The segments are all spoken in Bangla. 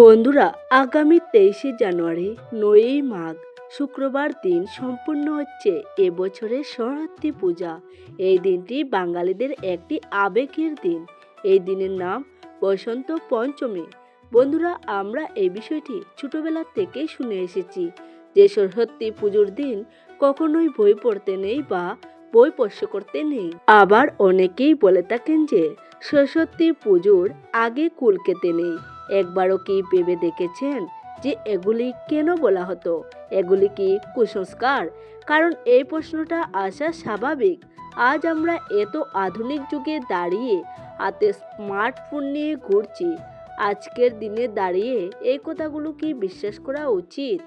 বন্ধুরা, আগামী তেইশে জানুয়ারি, নয়ই মাঘ, শুক্রবার দিন সম্পূর্ণ হচ্ছে এবছরের সরস্বতী পূজা। এই দিনটি বাঙালিদের একটি আবেগের দিন। এই দিনের নাম বসন্ত পঞ্চমী। বন্ধুরা, আমরা এই বিষয়টি ছোটবেলা থেকেই শুনে এসেছি যে সরস্বতী পুজোর দিন কখনোই বই পড়তে নেই বা বই স্পর্শ করতে নেই। আবার অনেকেই বলে থাকেন যে সরস্বতী পুজোর আগে কুলকেতে নেই। একবারও কি ভেবে দেখেছেন যে এগুলি কেন বলা হতো? এগুলি কি কুসংস্কার? কারণ এই প্রশ্নটা আসা স্বাভাবিক। আজ আমরা এত আধুনিক যুগে দাঁড়িয়ে হাতে স্মার্টফোন নিয়ে ঘুরছি। আজকের দিনে দাঁড়িয়ে এই কথাগুলো কি বিশ্বাস করা উচিত?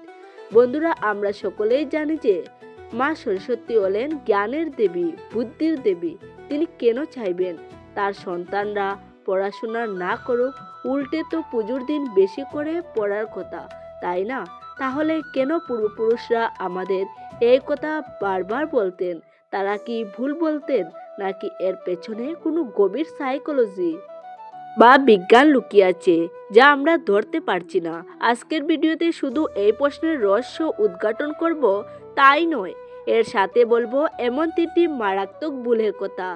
বন্ধুরা, আমরা সকলেই জানি যে মা সরস্বতী হলেন জ্ঞানের দেবী, বুদ্ধির দেবী। তিনি কেন চাইবেন? তার সন্তানরা পড়াশোনা না করুক, উল্টে তো পুজোর দিন বেশি করে পড়ার কথা, তাই না? তাহলে কেন পূর্বপুরুষরা আমাদের এই কথা বারবার বলতেন? তারা কি ভুল বলতেন? নাকি এর পেছনে কোনো গভীর সাইকোলজি বা বিজ্ঞান লুকিয়ে আছে, যা আমরা ধরতে পারছি না? আজকের ভিডিওতে শুধু এই প্রশ্নের রহস্য উদ্ঘাটন করব, তাই নয়। এর সাথে বলব এমন তিনটি মারাত্মক ভুলের কথা।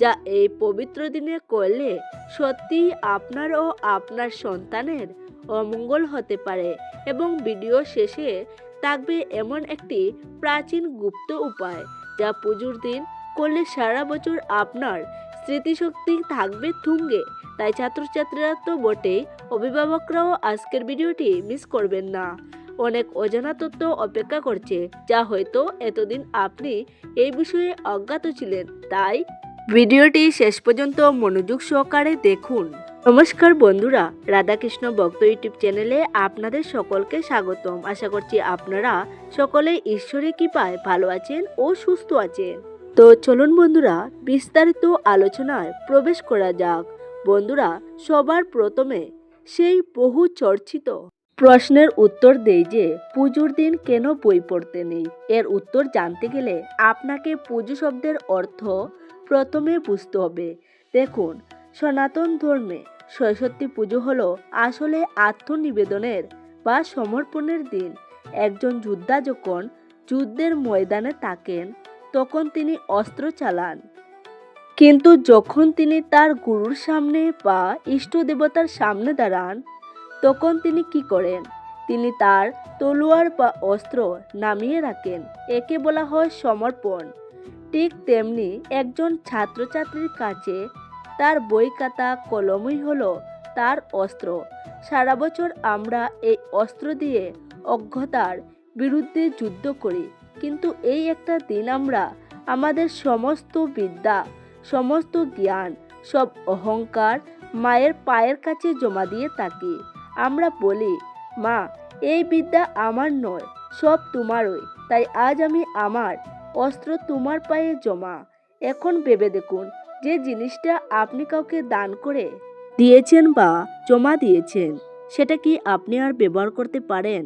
যা এই পবিত্র দিনে করলে সত্যি আপনার ও আপনার সন্তানের অমঙ্গল হতে পারে এবং ভিডিও শেষে থাকবে এমন একটি প্রাচীন গুপ্ত উপায় যা পুজোর দিন করলে সারা বছর আপনার স্মৃতিশক্তি থাকবে তুঙ্গে। তাই ছাত্রছাত্রীরা তো বটেই, অভিভাবকরাও আজকের ভিডিওটি মিস করবেন না। অনেক অজানা তথ্য অপেক্ষা করছে, যা হয়তো এতদিন আপনি এই বিষয়ে অজ্ঞাত ছিলেন, তাই ভিডিওটি শেষ পর্যন্ত মনোযোগ সহকারে দেখুন। নমস্কার বন্ধুরা, রাধাকৃষ্ণ ভক্ত ইউটিউব চ্যানেলে আপনাদের সকলকে স্বাগতম। আশা করছি আপনারা সকলে ঈশ্বরে কৃপায় ভালো আছেন ও সুস্থ আছেন। তো চলুন বন্ধুরা, বিস্তারিত আলোচনায় প্রবেশ করা যাক। বন্ধুরা, সবার প্রথমে সেই বহু চর্চিত প্রশ্নের উত্তর দেই যে, পুজোর দিন কেন বই পড়তে নেই? এর উত্তর জানতে গেলে আপনাকে পুজো শব্দের অর্থ প্রথমে বুঝতে হবে। দেখুন, সনাতন ধর্মে সরস্বতী পুজো হলো আসলে আত্মনিবেদনের বা সমর্পণের দিন। একজন যোদ্ধা যখন যুদ্ধের ময়দানে থাকেন, তখন তিনি অস্ত্র চালান। কিন্তু যখন তিনি তার গুরুর সামনে বা ইষ্ট দেবতার সামনে দাঁড়ান, তখন তিনি কি করেন? তিনি তার তলোয়ার বা অস্ত্র নামিয়ে রাখেন। একে বলা হয় সমর্পণ। ঠিক তেমনি একজন ছাত্রছাত্রীর কাছে তার বই খাতা, কলমই হলো তার অস্ত্র। সারা বছর আমরা এই অস্ত্র দিয়ে অজ্ঞতার বিরুদ্ধে যুদ্ধ করি। কিন্তু এই একটা দিন আমরা আমাদের সমস্ত বিদ্যা, সমস্ত জ্ঞান, সব অহংকার মায়ের পায়ের কাছে জমা দিয়ে থাকি। আমরা বলি, মা, এই বিদ্যা আমার নয়, সব তোমারই। তাই আজ আমি আমার অস্ত্র তোমার পায়ে জমা। এখন ভেবে দেখুন, যে জিনিসটা আপনি কাউকে দান করে দিয়েছেন বা জমা দিয়েছেন, সেটা কি আপনি আর ব্যবহার করতে পারেন?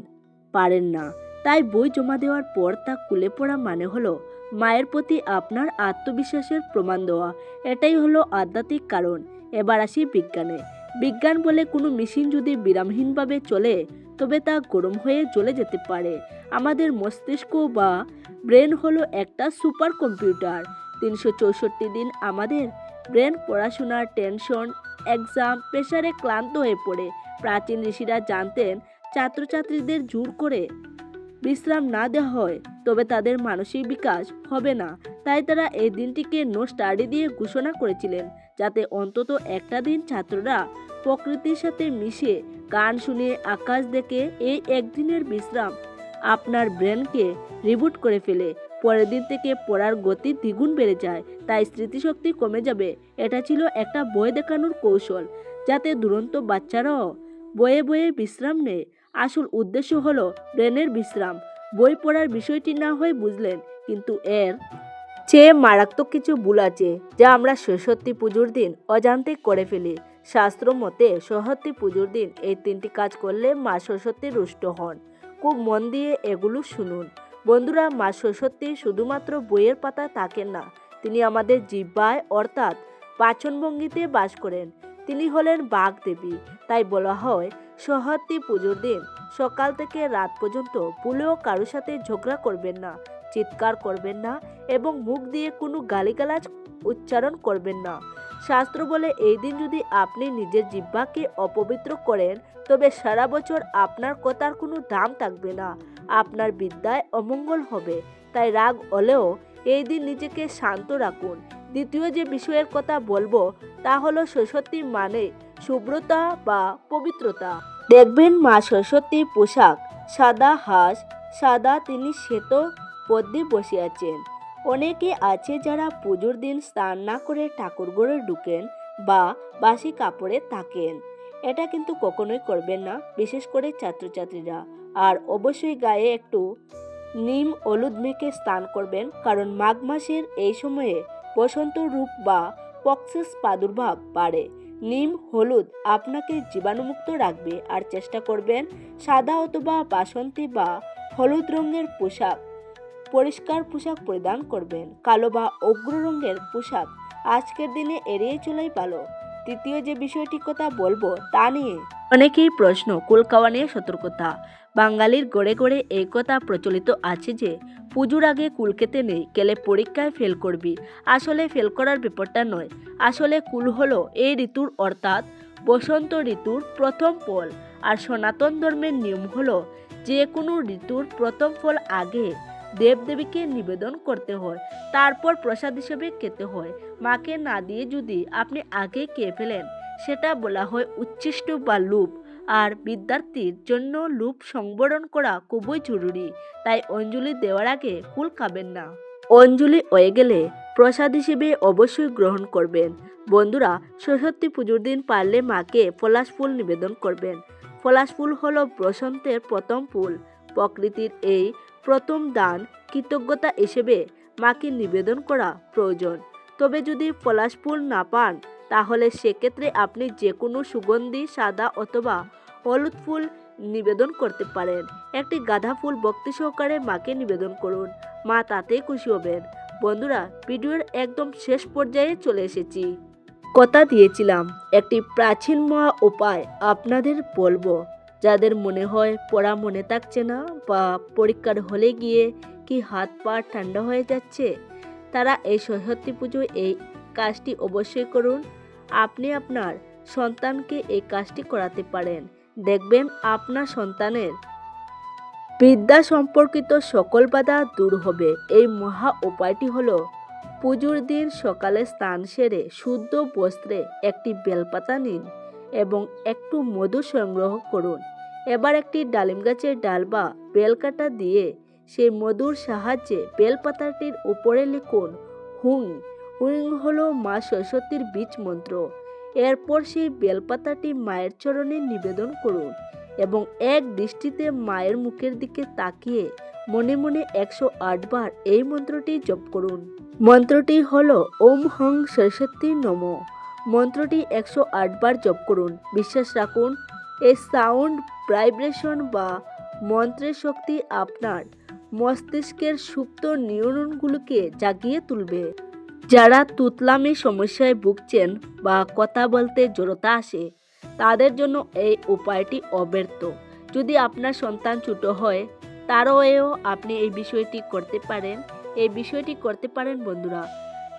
পারেন না। তাই বই জমা দেওয়ার পর তা খুলে পড়া মানে হলো মায়ের প্রতি আপনার আত্মবিশ্বাসের প্রমাণ দেওয়া। এটাই হলো আধ্যাত্মিক কারণ। এবার আসি বিজ্ঞানে। বিজ্ঞান বলে কোনো মেশিন যদি বিরামহীনভাবে চলে, তবে তা গরম হয়ে জ্বলে যেতে পারে। আমাদের মস্তিষ্ক বা ব্রেন হলো একটা সুপার কম্পিউটার তিনশো চৌষট্টি দিন আমাদের ব্রেন পড়াশোনার টেনশন, এক্সাম, প্রেশারে ক্লান্ত হয়ে পড়ে। প্রাচীন ঋষিরা জানতেন, ছাত্রছাত্রীদের জোর করে বিশ্রাম না দেওয়া হয়, তবে তাদের মানসিক বিকাশ হবে না। তাই তারা এই দিনটিকে নো স্টাডি দিয়ে ঘোষণা করেছিলেন। যাতে অন্তত একটা দিন ছাত্ররা প্রকৃতির সাথে মিশে গান শুনে আকাশ দেখে এই একদিনের বিশ্রাম আপনার ব্রেনকে রিবুট করে ফেলে। পরের দিন থেকে পড়ার গতি দ্বিগুণ বেড়ে যায়, তাই স্মৃতিশক্তি কমে যাবে। এটা ছিল একটা বই দেখানোর কৌশল, যাতে দুরন্ত বাচ্চারাও বয়ে বয়ে বিশ্রাম নেয়। আসল উদ্দেশ্য হলো ব্রেনের বিশ্রাম। বই পড়ার বিষয়টি না হয় বুঝলেন, কিন্তু এর চেয়ে মারাত্মক কিছু ভুল আছে, যা আমরা সরস্বতী পুজোর দিন অজান্তে করে ফেলি। শাস্ত্র মতে, সরস্বতী পুজোর দিন এই তিনটি কাজ করলে মা সরস্বতী রুষ্ট হন। খুব মন দিয়ে এগুলো শুনুন। বন্ধুরা, মা সরস্বতী শুধুমাত্র বইয়ের পাতায় থাকেন না, তিনি আমাদের জিব্বায় অর্থাৎ পাচনভঙ্গিতে বাস করেন। তিনি হলেন বাঘ দেবী। তাই বলা হয় সহত্রী পুজোর দিন সকাল থেকে রাত পর্যন্ত ভুলেও কারোর সাথে ঝগড়া করবেন না। চিৎকার করবেন না এবং মুখ দিয়ে কোনো গালিগালাজ উচ্চারণ করবেন না। শাস্ত্র বলে, এই দিন যদি আপনি নিজের জিহ্বাকে অপবিত্র করেন, তবে সারা বছর আপনার কথার কোনো দাম থাকবে না। আপনার বিদ্যায় অমঙ্গল হবে। তাই রাগ হলেও এই দিন নিজেকে শান্ত রাখুন। দ্বিতীয় যে বিষয়ের কথা বলব, তা হলো সরস্বতী মানে শুভ্রতা বা পবিত্রতা। দেখবেন মা সরস্বতীর পোশাক সাদা হাঁস, সাদা তিনি শ্বেত পদ্মে বসে আছেন অনেকে আছে যারা পুজোর দিন স্নান না করে ঠাকুর ঘরে ঢুকেন বা বাসি কাপড়ে থাকেন। এটা কিন্তু কখনোই করবেন না, বিশেষ করে ছাত্রছাত্রীরা। আর অবশ্যই গায়ে একটু নিম হলুদ মেখে স্নান করবেন, কারণ মাঘ মাসের এই সময়ে বসন্ত রূপ বা পক্সেস প্রাদুর্ভাব বাড়ে। নিম, হলুদ আপনাকে জীবাণুমুক্ত রাখবে, আর চেষ্টা করবেন সাদা অথবা বাসন্তী বা হলুদ রঙের পোশাক পরিষ্কার পোশাক পরিধান করবেন। কালো বা অগ্র রঙের পোশাক আজকের দিনে এড়িয়ে চলাই ভালো। তৃতীয় যে বিষয়টি কথা বলব তা নিয়ে। অনেকেই প্রশ্ন কুল খাওয়া নিয়ে সতর্কতা। বাঙালির গড়ে গড়ে এই কথা প্রচলিত আছে যে, পুজোর আগে কুল খেতে নেই গেলে পরীক্ষায় ফেল করবি। আসলে ফেল করার ব্যাপারটা নয়। আসলে কুল হলো এই ঋতুর অর্থাৎ বসন্ত ঋতুর প্রথম ফল। আর সনাতন ধর্মের নিয়ম হলো যে কোনো ঋতুর প্রথম ফল আগে দেবদেবীকে নিবেদন করতে হয়, তারপর প্রসাদ হিসেবে খেতে হয়। মাকে না দিয়ে যদি আপনি আগে খেয়ে ফেলেন, সেটা বলা হয় উচ্ছিষ্ট বা লুপ। আর বিদ্যার্থীর জন্য লুপ সংবরণ করা খুবই জরুরি, তাই অঞ্জলি দেওয়ার আগে ফুল খাবেন না। অঞ্জলি হয়ে গেলে প্রসাদ হিসেবে অবশ্যই গ্রহণ করবেন। বন্ধুরা, সরস্বতী পুজোর দিন পারলে মাকে পলাশ ফুল নিবেদন করবেন। পলাশ ফুল হলো বসন্তের প্রথম ফুল। প্রকৃতির এই প্রথম দান, কৃতজ্ঞতা হিসেবে মাকে নিবেদন করা প্রয়োজন। তবে যদি পলাশ ফুল না পান, তাহলে সেক্ষেত্রে আপনি যে কোনো সুগন্ধি, সাদা অথবা হলুদ ফুল নিবেদন করতে পারেন। একটি গাঁদা ফুল ভক্তি সহকারে মাকে নিবেদন করুন। মা তাতেই খুশি হবেন। বন্ধুরা, ভিডিওর একদম শেষ পর্যায়ে চলে এসেছি। কথা দিয়েছিলাম, একটি প্রাচীন মহা উপায় আপনাদের বলব। যাদের মনে হয় পড়া মনে থাকছে না বা পরীক্ষার হলে গিয়ে কি হাত পা ঠান্ডা হয়ে যাচ্ছে, তারা এই সরস্বতী পুজো এই কাজটি অবশ্যই করুন। আপনি আপনার সন্তানকে এই কাজটি করাতে পারেন। দেখবেন আপনার সন্তানের বিদ্যা সম্পর্কিত সকল বাধা দূর হবে। এই মহা উপায়টি হলো পুজোর দিন সকালে স্নান সেরে শুদ্ধ বস্ত্রে একটি বেলপাতা নিন এবং একটু মধু সংগ্রহ করুন। এবার একটি ডালিম গাছের ডাল বা বেলকাটা দিয়ে সেই মধুর সাহায্যে বেলপাতাটির উপরে লিখুন, হুং। হুং হলো মা সরস্বতীর বীজ মন্ত্র। এরপর সেই বেলপাতাটি মায়ের চরণে নিবেদন করুন এবং এক দৃষ্টিতে মায়ের মুখের দিকে তাকিয়ে মনে মনে একশো আট বার এই মন্ত্রটি জপ করুন। মন্ত্রটি হল, ওম হং সরস্বতী নম। মন্ত্রটি একশো আট বার জপ করুন। বিশ্বাস রাখুন এই সাউন্ড ভাইব্রেশন বা মন্ত্রের শক্তি আপনার মস্তিষ্কের সুপ্ত নিউরনগুলোকে জাগিয়ে তুলবে। যারা তুতলামি সমস্যায় ভুগছেন বা কথা বলতে জড়তা আসে, তাদের জন্য এই উপায়টি অব্যর্থ। যদি আপনার সন্তান ছোট হয়, তারও আপনি এই বিষয়টি করতে পারেন। এই বিষয়টি করতে পারেন বন্ধুরা।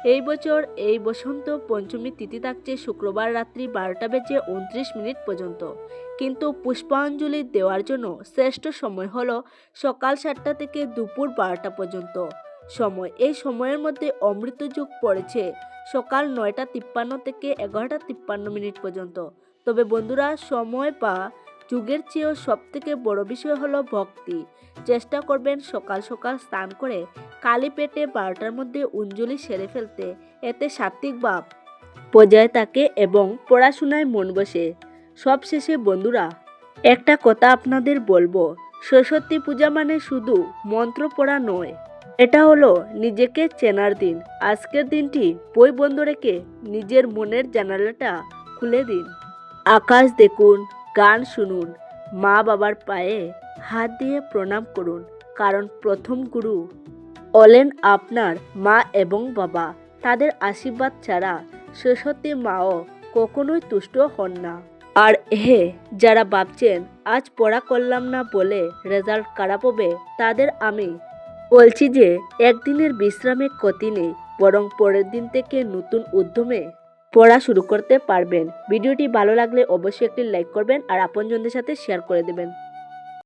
এই বছর এই বসন্ত পঞ্চমী তিথি থাকছে শুক্রবার রাত্রি বারোটা বেজে উনত্রিশ মিনিট পর্যন্ত। কিন্তু পুষ্পাঞ্জলি দেওয়ার জন্য শ্রেষ্ঠ সময় হল সকাল সাতটা থেকে দুপুর বারোটা পর্যন্ত। সময়, এই সময়ের মধ্যে অমৃত যুগ পড়েছে সকাল নয়টা তিপ্পান্ন থেকে এগারোটা তিপ্পান্ন মিনিট পর্যন্ত। তবে বন্ধুরা, সময় বা যুগের চেয়েও সব থেকে বড় বিষয় হলো ভক্তি। চেষ্টা করবেন সকাল সকাল স্নান করে কালি পেটে বারোটার মধ্যে অঞ্জলি সেরে ফেলতে। এতে সাত্বিক ভাব বজায় থাকে এবং পড়াশোনায় মন বসে। সবশেষে বন্ধুরা, একটা কথা আপনাদের বলব, সরস্বতী পূজা মানে শুধু মন্ত্র পড়া নয়, এটা হলো নিজেকে চেনার দিন। আজকের দিনটি বই বন্ধ রেখে নিজের মনের জানালাটা খুলে দিন। আকাশ দেখুন গান শুনুন। মা বাবার পায়ে হাত দিয়ে প্রণাম করুন, কারণ প্রথম গুরু হলেন আপনার মা এবং বাবা। তাদের আশীর্বাদ ছাড়া সরস্বতী মাও কখনোই তুষ্ট হন না। আর হে, যারা ভাবছেন, আজ পড়া করলাম না বলে রেজাল্ট খারাপ হবে তাদের আমি বলছি যে, একদিনের বিশ্রামে ক্ষতি নেই, বরং পরের দিন থেকে নতুন উদ্যমে পড়া শুরু করতে পারবেন। ভিডিওটি ভালো লাগলে অবশ্যই একটি লাইক করবেন আর আপনজনদের সাথে শেয়ার করে দেবেন।